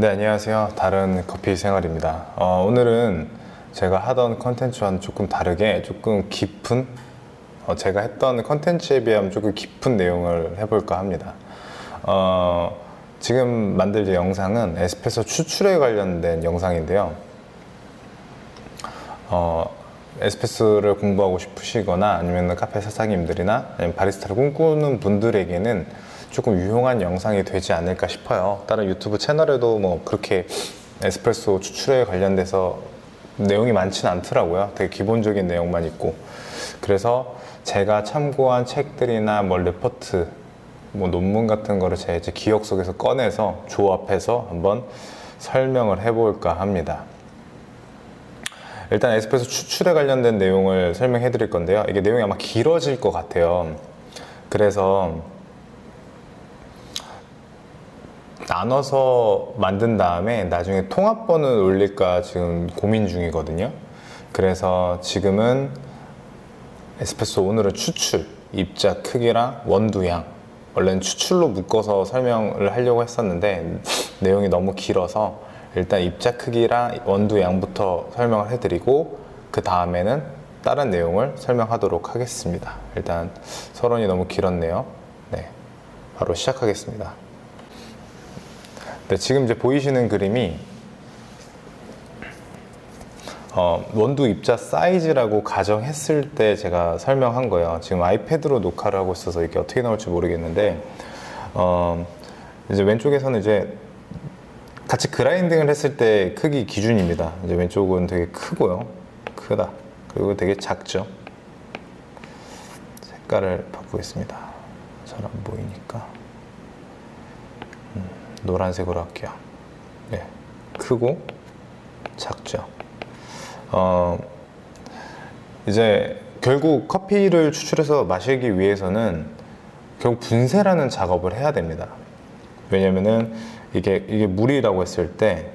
네, 안녕하세요. 다른 커피 생활입니다. 어, 오늘은 제가 하던 컨텐츠와는 조금 다르게 조금 깊은 어, 제가 했던 컨텐츠에 비하면 조금 깊은 내용을 해볼까 합니다. 어, 지금 만들 이 영상은 에스프레소 추출에 관련된 영상인데요. 어, 에스프레소를 공부하고 싶으시거나 아니면 카페 사장님들이나 아니면 바리스타를 꿈꾸는 분들에게는 조금 유용한 영상이 되지 않을까 싶어요. 다른 유튜브 채널에도 뭐 그렇게 에스프레소 추출에 관련돼서 내용이 많지는 않더라고요. 되게 기본적인 내용만 있고. 그래서 제가 참고한 책들이나 뭐 레포트, 뭐 논문 같은 거를 제 이제 기억 속에서 꺼내서 조합해서 한번 설명을 해볼까 합니다. 일단 에스프레소 추출에 관련된 내용을 설명해 드릴 건데요. 이게 내용이 아마 길어질 것 같아요. 그래서 나눠서 만든 다음에 나중에 통합본을 올릴까 지금 고민 중이거든요. 그래서 지금은 에스프레소 오늘은 추출, 입자 크기랑 원두양. 원래는 추출로 묶어서 설명을 하려고 했었는데 내용이 너무 길어서 일단 입자 크기랑 원두 양부터 설명을 해드리고 그 다음에는 다른 내용을 설명하도록 하겠습니다. 일단 서론이 너무 길었네요. 네, 바로 시작하겠습니다. 네, 지금 이제 보이시는 그림이 어, 원두 입자 사이즈라고 가정했을 때 제가 설명한 거예요. 지금 아이패드로 녹화를 하고 있어서 이게 어떻게 나올지 모르겠는데 어, 이제 왼쪽에서는 이제 같이 그라인딩을 했을 때 크기 기준입니다. 이제 왼쪽은 되게 크고요. 크다. 그리고 되게 작죠. 색깔을 바꾸겠습니다. 잘 안 보이니까. 음, 노란색으로 할게요. 네. 크고 작죠. 어, 이제 결국 커피를 추출해서 마시기 위해서는 결국 분쇄라는 작업을 해야 됩니다. 왜냐면은 이게 이게 물이라고 했을 때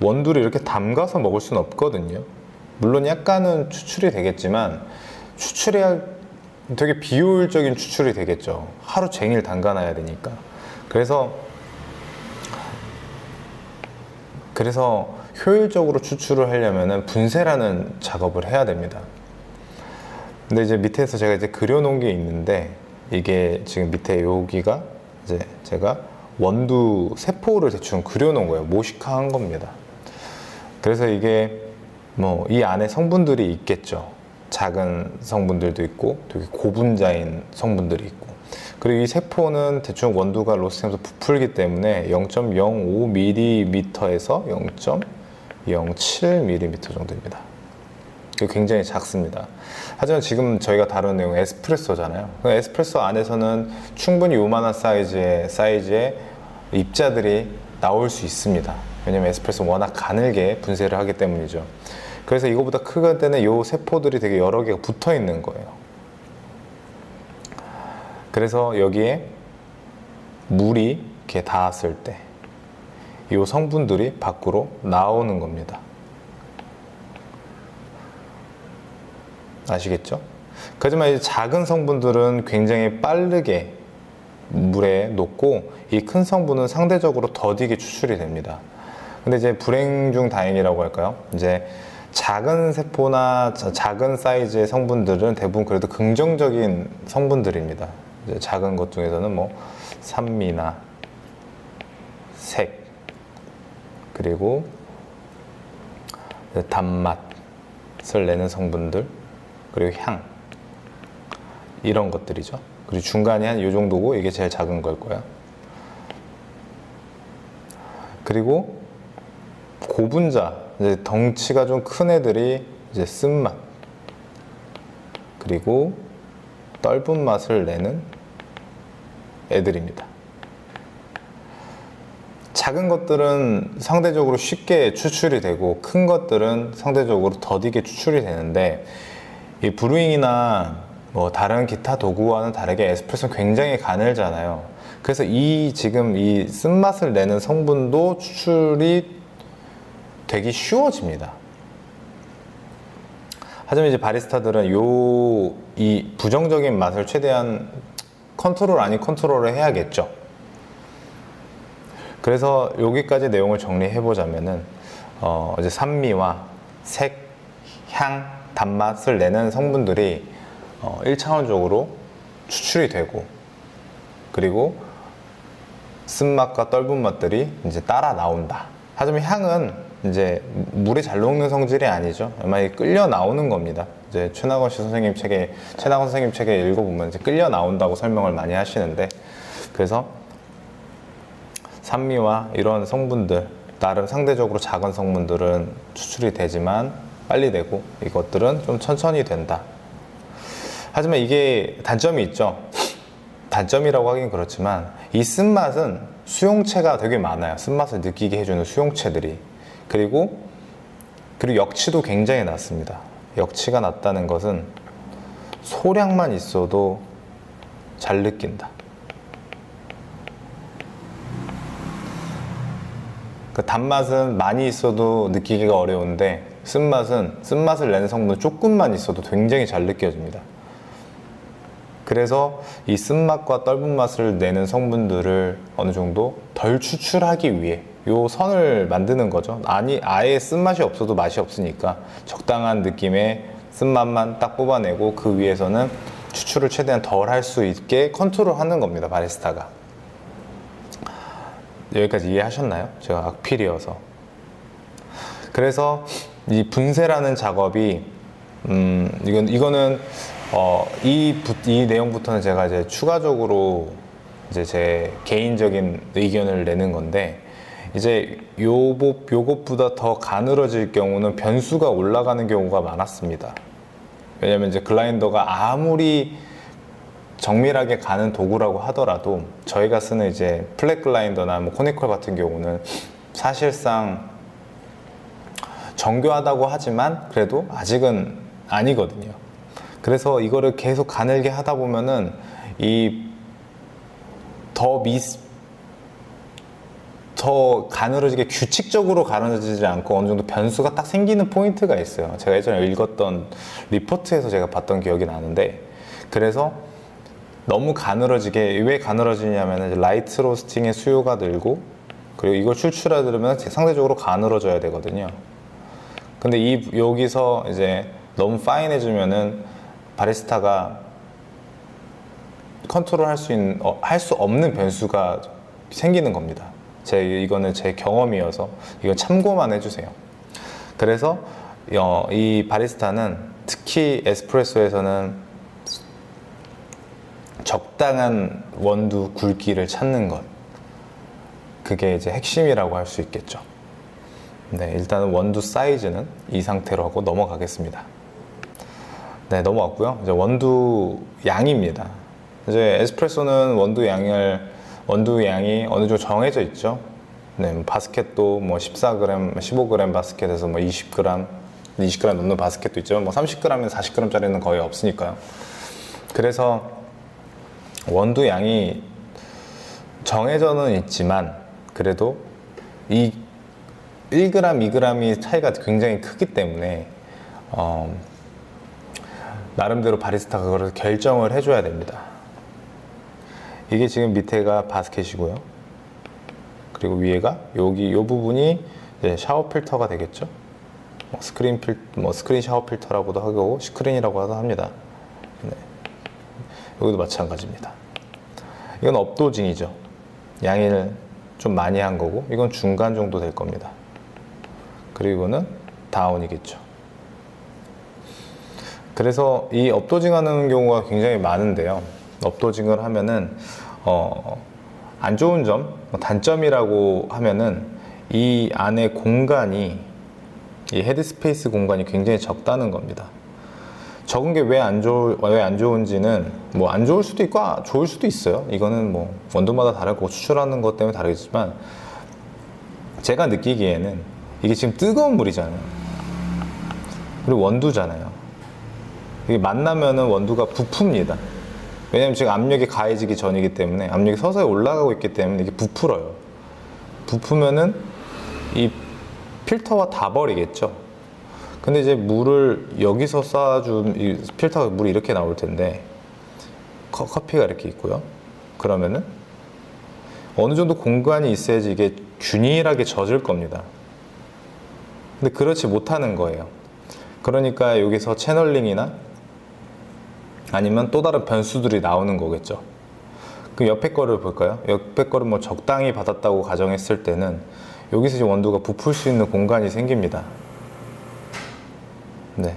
원두를 이렇게 담가서 먹을 수는 없거든요. 물론 약간은 추출이 되겠지만 추출해야 되게 비효율적인 추출이 되겠죠. 하루 종일 담가놔야 되니까. 그래서 그래서 효율적으로 추출을 하려면은 분쇄라는 작업을 해야 됩니다. 근데 이제 밑에서 제가 이제 그려놓은 게 있는데 이게 지금 밑에 여기가 이제 제가 원두 세포를 대충 그려놓은 거예요. 모식화한 겁니다. 그래서 이게 뭐 이 안에 성분들이 있겠죠. 작은 성분들도 있고 되게 고분자인 성분들이 있고 그리고 이 세포는 대충 원두가 로스팅하면서 부풀기 때문에 0.05mm에서 0.07mm 정도입니다. 굉장히 작습니다. 하지만 지금 저희가 다루는 내용은 에스프레소잖아요. 그 에스프레소 안에서는 충분히 요만한 사이즈의 사이즈의 입자들이 나올 수 있습니다. 왜냐면 에스프레소 워낙 가늘게 분쇄를 하기 때문이죠. 그래서 이거보다 크게 때는 이 세포들이 되게 여러 개가 붙어 있는 거예요. 그래서 여기에 물이 이렇게 닿았을 때 이 성분들이 밖으로 나오는 겁니다. 아시겠죠? 하지만 이 작은 성분들은 굉장히 빠르게 물에 녹고 이 큰 성분은 상대적으로 더디게 추출이 됩니다. 근데 이제 불행 중 다행이라고 할까요? 이제 작은 세포나 자- 작은 사이즈의 성분들은 대부분 그래도 긍정적인 성분들입니다. 작은 것 중에서는 뭐 산미나 색 그리고 단맛을 내는 성분들 그리고 향 이런 것들이죠. 그리고 중간이 한이 정도고 이게 제일 작은 걸 거야. 그리고 고분자 이제 덩치가 좀 큰 애들이 이제 쓴맛 그리고 떫은 맛을 내는 애들입니다. 작은 것들은 상대적으로 쉽게 추출이 되고 큰 것들은 상대적으로 더디게 추출이 되는데 이 브루잉이나 뭐 다른 기타 도구와는 다르게 에스프레소는 굉장히 가늘잖아요. 그래서 이 지금 이 쓴맛을 내는 성분도 추출이 되기 쉬워집니다. 하지만 이제 바리스타들은 요 이 부정적인 맛을 최대한 컨트롤 아닌 컨트롤을 해야겠죠. 그래서 여기까지 내용을 정리해 보자면은 어, 이제 산미와 색, 향, 단맛을 내는 성분들이 어, 1차원적으로 추출이 되고 그리고 쓴맛과 떫은 맛들이 이제 따라 나온다. 하지만 향은 이제 물에 잘 녹는 성질이 아니죠. 많이 끌려 나오는 겁니다. 이제 최나건 씨 선생님 책에 최나건 선생님 책에 읽어보면 이제 끌려 나온다고 설명을 많이 하시는데 그래서 산미와 이런 성분들 나름 상대적으로 작은 성분들은 추출이 되지만 빨리 되고 이것들은 좀 천천히 된다. 하지만 이게 단점이 있죠. 단점이라고 하긴 그렇지만 이 쓴맛은 수용체가 되게 많아요. 쓴맛을 느끼게 해주는 수용체들이 그리고 그리고 역치도 굉장히 낮습니다. 역치가 낮다는 것은 소량만 있어도 잘 느낀다. 그 단맛은 많이 있어도 느끼기가 어려운데 쓴맛은 쓴맛을 내는 성분 조금만 있어도 굉장히 잘 느껴집니다. 그래서 이 쓴맛과 떫은 맛을 내는 성분들을 어느 정도 덜 추출하기 위해 요 선을 만드는 거죠. 아니 아예 쓴맛이 없어도 맛이 없으니까 적당한 느낌의 쓴맛만 딱 뽑아내고 그 위에서는 추출을 최대한 덜 할 수 있게 컨트롤하는 겁니다. 바리스타가. 여기까지 이해하셨나요? 제가 악필이어서. 그래서 이 분쇄라는 작업이 음 이건 이거는 어이 이 내용부터는 제가 이제 추가적으로 이제 제 개인적인 의견을 내는 건데 이제 요것 요것보다 더 가늘어질 경우는 변수가 올라가는 경우가 많았습니다. 왜냐면 이제 글라인더가 아무리 정밀하게 가는 도구라고 하더라도 저희가 쓰는 이제 플랫 글라인더나 뭐 코니컬 같은 경우는 사실상 정교하다고 하지만 그래도 아직은 아니거든요. 그래서 이거를 계속 가늘게 하다 보면은 이 더 미, 더 가늘어지게 규칙적으로 가늘어지지 않고 어느 정도 변수가 딱 생기는 포인트가 있어요. 제가 예전에 읽었던 리포트에서 제가 봤던 기억이 나는데 그래서 너무 가늘어지게 왜 가늘어지냐면 라이트 로스팅의 수요가 늘고 그리고 이걸 출출하려면 상대적으로 가늘어져야 되거든요. 근데 이 여기서 이제 너무 파인해지면은 바리스타가 컨트롤 할 수 있는 어, 할수 없는 변수가 생기는 겁니다. 제 이거는 제 경험이어서 이건 참고만 해주세요. 그래서 어, 이 바리스타는 특히 에스프레소에서는 적당한 원두 굵기를 찾는 것 그게 이제 핵심이라고 할 수 있겠죠. 네, 일단은 원두 사이즈는 이 상태로 하고 넘어가겠습니다. 네, 넘어왔고요. 이제 원두 양입니다. 이제 에스프레소는 원두 양을 원두 양이 어느 정도 정해져 있죠. 네, 뭐 바스켓도 뭐 14g, 15g 바스켓에서 뭐 20g, 20g 넘는 바스켓도 있지만 뭐 30g이나 40g짜리는 거의 없으니까요. 그래서 원두 양이 정해져는 있지만 그래도 이 1g, 2g이 차이가 굉장히 크기 때문에 어, 나름대로 바리스타가 그걸 결정을 해줘야 됩니다. 이게 지금 밑에가 바스켓이고요. 그리고 위에가 여기 이 부분이 샤워 필터가 되겠죠. 뭐 스크린 필, 뭐 스크린 샤워 필터라고도 하고 스크린이라고도 합니다. 네. 여기도 마찬가지입니다. 이건 업도징이죠. 양을 좀 많이 한 거고 이건 중간 정도 될 겁니다. 그리고 이거는 다운이겠죠. 그래서 이 업도징하는 경우가 굉장히 많은데요. 업도징을 하면은 어, 안 좋은 점, 뭐 단점이라고 하면은 이 안에 공간이 이 헤드스페이스 공간이 굉장히 적다는 겁니다. 적은 게 왜 안 좋, 왜안 좋은지는 뭐 안 좋을 수도 있고 아, 좋을 수도 있어요. 이거는 뭐 원두마다 다르고 추출하는 것 때문에 다르겠지만 제가 느끼기에는 이게 지금 뜨거운 물이잖아요. 그리고 원두잖아요. 이게 만나면은 원두가 부풉니다. 왜냐면 지금 압력이 가해지기 전이기 때문에 압력이 서서히 올라가고 있기 때문에 이게 부풀어요. 부풀면은 이 필터와 다 버리겠죠. 근데 이제 물을 여기서 이 필터가 물이 이렇게 나올 텐데 커, 커피가 이렇게 있고요. 그러면은 어느 정도 공간이 있어야지 이게 균일하게 젖을 겁니다. 근데 그렇지 못하는 거예요. 그러니까 여기서 채널링이나 아니면 또 다른 변수들이 나오는 거겠죠. 그럼 옆에 거를 볼까요? 옆에 거를 뭐 적당히 받았다고 가정했을 때는 여기서 이제 원두가 부풀 수 있는 공간이 생깁니다. 네.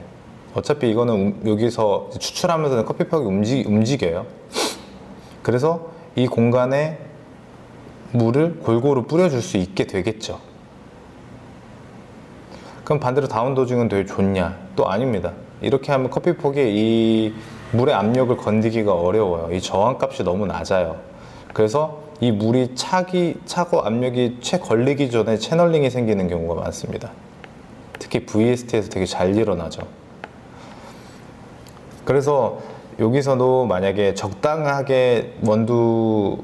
어차피 이거는 움- 여기서 추출하면서 커피팩이 움직, 움직여요. 그래서 이 공간에 물을 골고루 뿌려줄 수 있게 되겠죠. 그럼 반대로 다운 도중은 되게 좋냐? 또 아닙니다. 이렇게 하면 커피폭이 이 물의 압력을 건드기가 어려워요. 이 저항값이 너무 낮아요. 그래서 이 물이 차기, 차고 압력이 채 걸리기 전에 채널링이 생기는 경우가 많습니다. 특히 VST에서 되게 잘 일어나죠. 그래서 여기서도 만약에 적당하게 원두를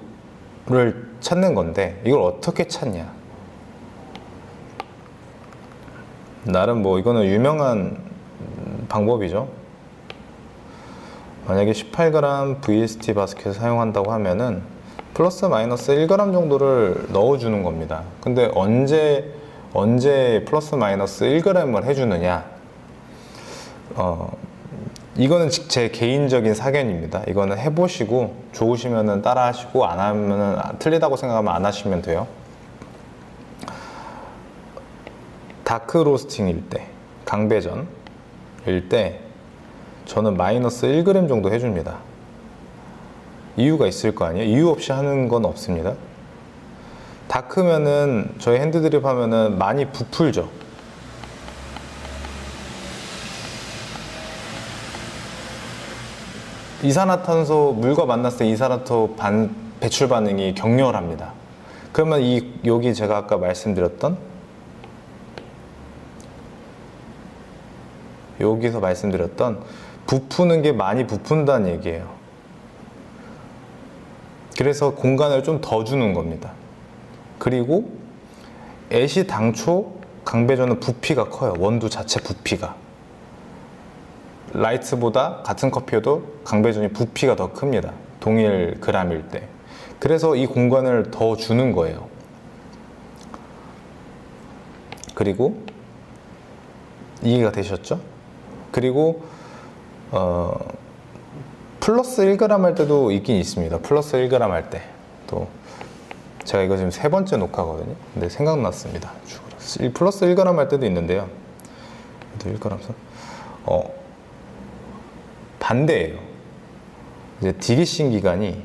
찾는 건데 이걸 어떻게 찾냐? 나름 뭐 이거는 유명한 방법이죠. 만약에 18g VST 바스켓을 사용한다고 하면은 플러스 마이너스 1g 정도를 넣어주는 겁니다. 근데 언제 언제 플러스 마이너스 1g을 해주느냐? 어, 이거는 직- 제 개인적인 사견입니다. 이거는 해보시고 좋으시면은 따라하시고 안 하면은 틀리다고 생각하면 안 하시면 돼요. 다크 로스팅일 때, 강배전일 때 저는 마이너스 1g 정도 해줍니다. 이유가 있을 거 아니에요? 이유 없이 하는 건 없습니다. 다 크면은 저희 핸드드립 하면은 많이 부풀죠. 이산화탄소 물과 만났을 때 이산화탄소 반, 배출 반응이 격렬합니다. 그러면 이 여기 제가 아까 말씀드렸던 여기서 말씀드렸던 부푸는 게 많이 부푼다는 얘기예요. 그래서 공간을 좀 더 주는 겁니다. 그리고 애시 당초 강배전은 부피가 커요. 원두 자체 부피가. 라이트보다 같은 커피여도 강배전이 부피가 더 큽니다. 동일 그람일 때. 그래서 이 공간을 더 주는 거예요. 그리고 이해가 되셨죠? 그리고 어, 플러스 1g 할 때도 있긴 있습니다. 플러스 1g 할 때. 또 제가 이거 지금 세 번째 녹화거든요. 근데 생각났습니다. 이 플러스 1g 할 때도 있는데요. 또 1g 선. 어, 반대예요. 이제 디기싱 기간이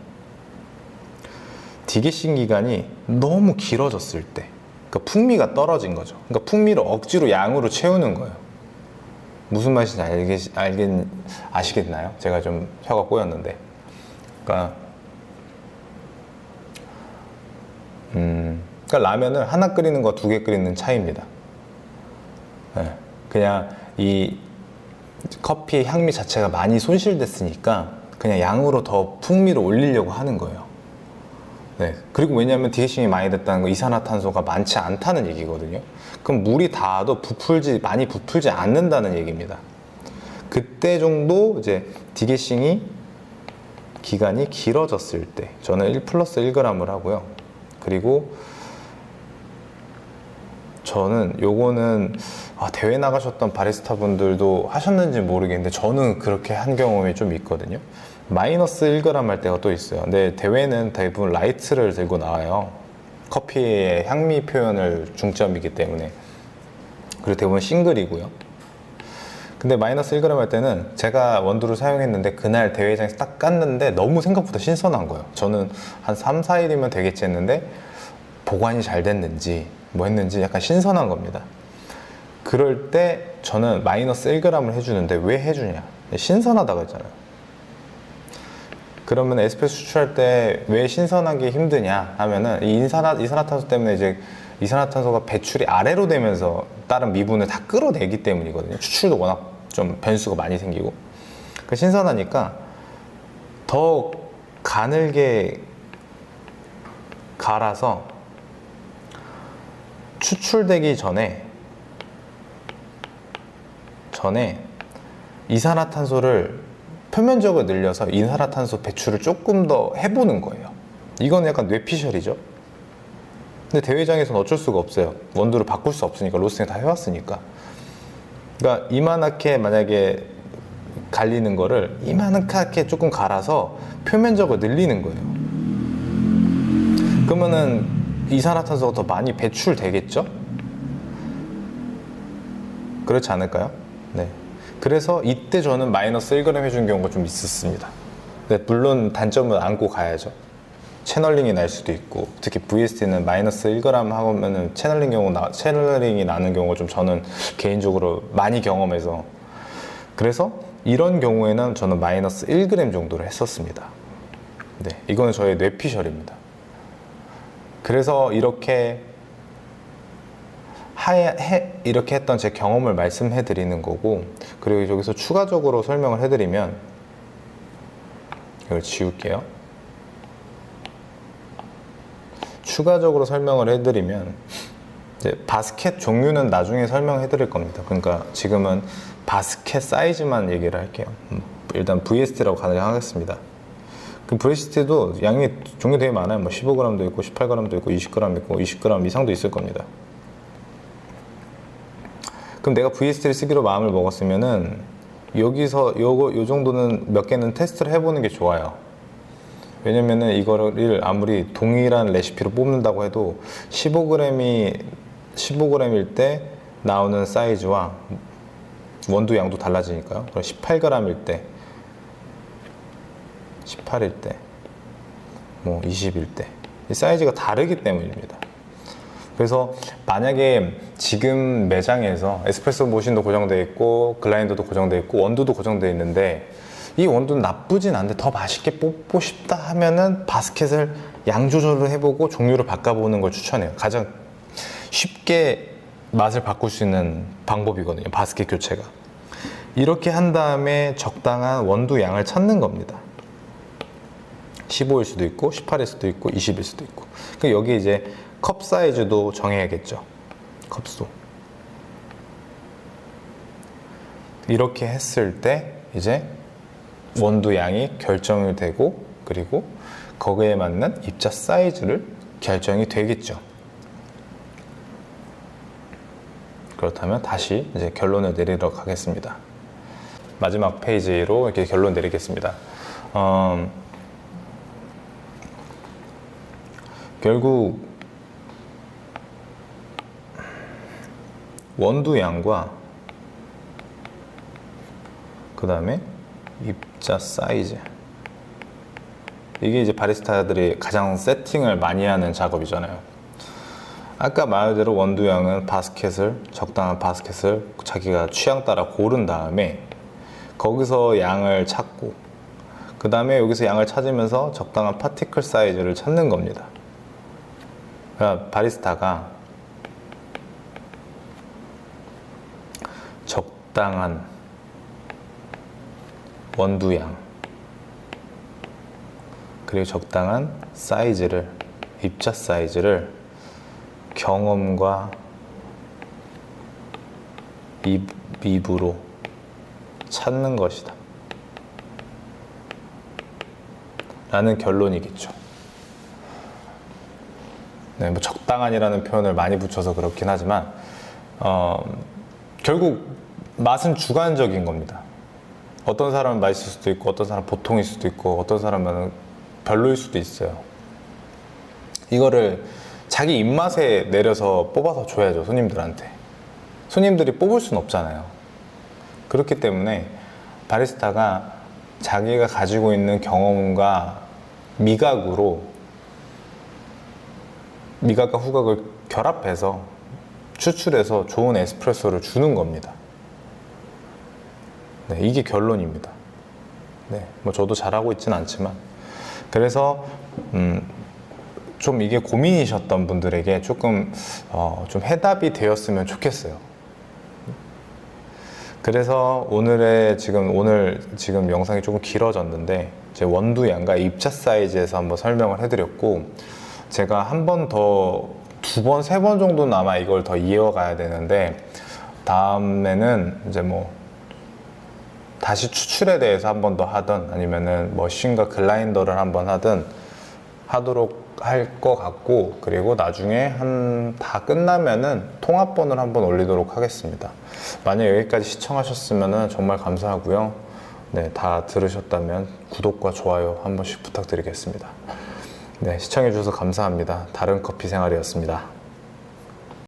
디기싱 기간이 너무 길어졌을 때, 그러니까 풍미가 떨어진 거죠. 그러니까 풍미를 억지로 양으로 채우는 거예요. 무슨 말인지 알겠, 알겠, 아시겠나요? 제가 좀 혀가 꼬였는데. 그러니까, 음, 그러니까 라면을 하나 끓이는 거 두 개 끓이는 차이입니다. 네, 그냥 이 커피의 향미 자체가 많이 손실됐으니까 그냥 양으로 더 풍미를 올리려고 하는 거예요. 네. 그리고 왜냐하면 디게싱이 많이 됐다는 거 이산화탄소가 많지 않다는 얘기거든요. 그럼 물이 닿아도 부풀지 많이 부풀지 않는다는 얘기입니다. 그때 정도 이제 디게싱이 기간이 길어졌을 때 저는 1 플러스 1g을 하고요. 그리고 저는 요거는 아, 대회 나가셨던 바리스타 분들도 하셨는지 모르겠는데 저는 그렇게 한 경험이 좀 있거든요. 마이너스 1g 할 때가 또 있어요. 근데 대회는 대부분 라이트를 들고 나와요. 커피의 향미 표현을 중점이기 때문에. 그리고 대부분 싱글이고요. 근데 마이너스 1g 할 때는 제가 원두를 사용했는데 그날 대회장에서 딱 깠는데 너무 생각보다 신선한 거예요. 저는 한 3, 4일이면 되겠지 했는데 보관이 잘 됐는지 뭐 했는지 약간 신선한 겁니다. 그럴 때 저는 마이너스 1g을 해주는데 왜 해주냐? 신선하다고 했잖아요. 그러면 에스프레소 추출할 때 왜 신선하기 힘드냐 하면은 이 인산화, 이산화탄소 때문에 이제 이산화탄소가 배출이 아래로 되면서 다른 미분을 다 끌어내기 때문이거든요. 추출도 워낙 좀 변수가 많이 생기고. 그 신선하니까 더 가늘게 갈아서 추출되기 전에 전에 이산화탄소를 표면적으로 늘려서 이산화탄소 배출을 조금 더 해보는 거예요. 이건 약간 뇌피셜이죠. 근데 대회장에서는 어쩔 수가 없어요. 원두를 바꿀 수 없으니까 로스팅 다 해왔으니까. 그러니까 이만하게 만약에 갈리는 거를 이만하게 조금 갈아서 표면적으로 늘리는 거예요. 그러면은 이산화탄소가 더 많이 배출되겠죠? 그렇지 않을까요? 네. 그래서 이때 저는 마이너스 1g 해준 경우가 좀 있었습니다. 네, 물론 단점은 안고 가야죠. 채널링이 날 수도 있고 특히 VST는 마이너스 1g 하면은 채널링 경우 나, 채널링이 나는 경우가 좀 저는 개인적으로 많이 경험해서 그래서 이런 경우에는 저는 마이너스 1g 정도를 했었습니다. 네, 이거는 저의 뇌피셜입니다. 그래서 이렇게 하에, 해, 이렇게 했던 제 경험을 말씀해 드리는 거고 그리고 여기서 추가적으로 설명을 해 드리면 이걸 지울게요. 추가적으로 설명을 해 드리면 이제 바스켓 종류는 나중에 설명해 드릴 겁니다. 그러니까 지금은 바스켓 사이즈만 얘기를 할게요. 음, 일단 VST라고 가능하겠습니다. 그 VST도 양이 종류 되게 많아요. 뭐 15g도 있고 18g도 있고 20g 있고 20g 이상도 있을 겁니다. 그럼 내가 VST를 쓰기로 마음을 먹었으면은 여기서 요거 요 정도는 몇 개는 테스트를 해보는 게 좋아요. 왜냐면은 이거를 아무리 동일한 레시피로 뽑는다고 해도 15g이 15g일 때 나오는 사이즈와 원두 양도 달라지니까요. 그럼 18g일 때, 18일 때, 뭐 20일 때, 이 사이즈가 다르기 때문입니다. 그래서 만약에 지금 매장에서 에스프레소 머신도 고정되어 있고 글라인더도 고정되어 있고 원두도 고정되어 있는데 이 원두는 나쁘진 않은데 더 맛있게 뽑고 싶다 하면은 바스켓을 양 조절을 해보고 종류를 바꿔보는 걸 추천해요. 가장 쉽게 맛을 바꿀 수 있는 방법이거든요. 바스켓 교체가. 이렇게 한 다음에 적당한 원두 양을 찾는 겁니다. 15일 수도 있고 18일 수도 있고 20일 수도 있고. 그 여기 이제 컵 사이즈도 정해야겠죠. 컵수. 이렇게 했을 때 이제 원두 양이 결정이 되고 그리고 거기에 맞는 입자 사이즈를 결정이 되겠죠. 그렇다면 다시 이제 결론을 내리러 가겠습니다. 마지막 페이지로 이렇게 결론 내리겠습니다. 음, 결국 원두 양과 그 다음에 입자 사이즈 이게 이제 바리스타들이 가장 세팅을 많이 하는 작업이잖아요. 아까 말대로 원두 양은 바스켓을 적당한 바스켓을 자기가 취향 따라 고른 다음에 거기서 양을 찾고 그 다음에 여기서 양을 찾으면서 적당한 파티클 사이즈를 찾는 겁니다. 그러니까 바리스타가 적당한 원두양 그리고 적당한 사이즈를 입자 사이즈를 경험과 입, 입으로 찾는 것이다. 라는 결론이겠죠. 네, 뭐 적당한이라는 표현을 많이 붙여서 그렇긴 하지만 어, 결국 맛은 주관적인 겁니다. 어떤 사람은 맛있을 수도 있고 어떤 사람은 보통일 수도 있고 어떤 사람은 별로일 수도 있어요. 이거를 자기 입맛에 내려서 뽑아서 줘야죠 손님들한테. 손님들이 뽑을 수는 없잖아요. 그렇기 때문에 바리스타가 자기가 가지고 있는 경험과 미각으로 미각과 후각을 결합해서 추출해서 좋은 에스프레소를 주는 겁니다. 네, 이게 결론입니다. 네, 뭐 저도 잘하고 있지는 않지만 그래서 음, 좀 이게 고민이셨던 분들에게 조금 어, 좀 해답이 되었으면 좋겠어요. 그래서 오늘의 지금 오늘 지금 영상이 조금 길어졌는데 제 원두 양과 입자 사이즈에서 한번 설명을 해드렸고 제가 한 번 더 두 번 세 번 정도는 아마 이걸 더 이어가야 되는데 다음에는 이제 뭐 다시 추출에 대해서 한 번 더 하든 아니면은 머신과 글라인더를 한 번 하든 하도록 할 것 같고 그리고 나중에 한 다 끝나면은 통합본을 한 번 올리도록 하겠습니다. 만약 여기까지 시청하셨으면 정말 감사하고요. 네, 다 들으셨다면 구독과 좋아요 한 번씩 부탁드리겠습니다. 네, 시청해 주셔서 감사합니다. 다른 커피 생활이었습니다.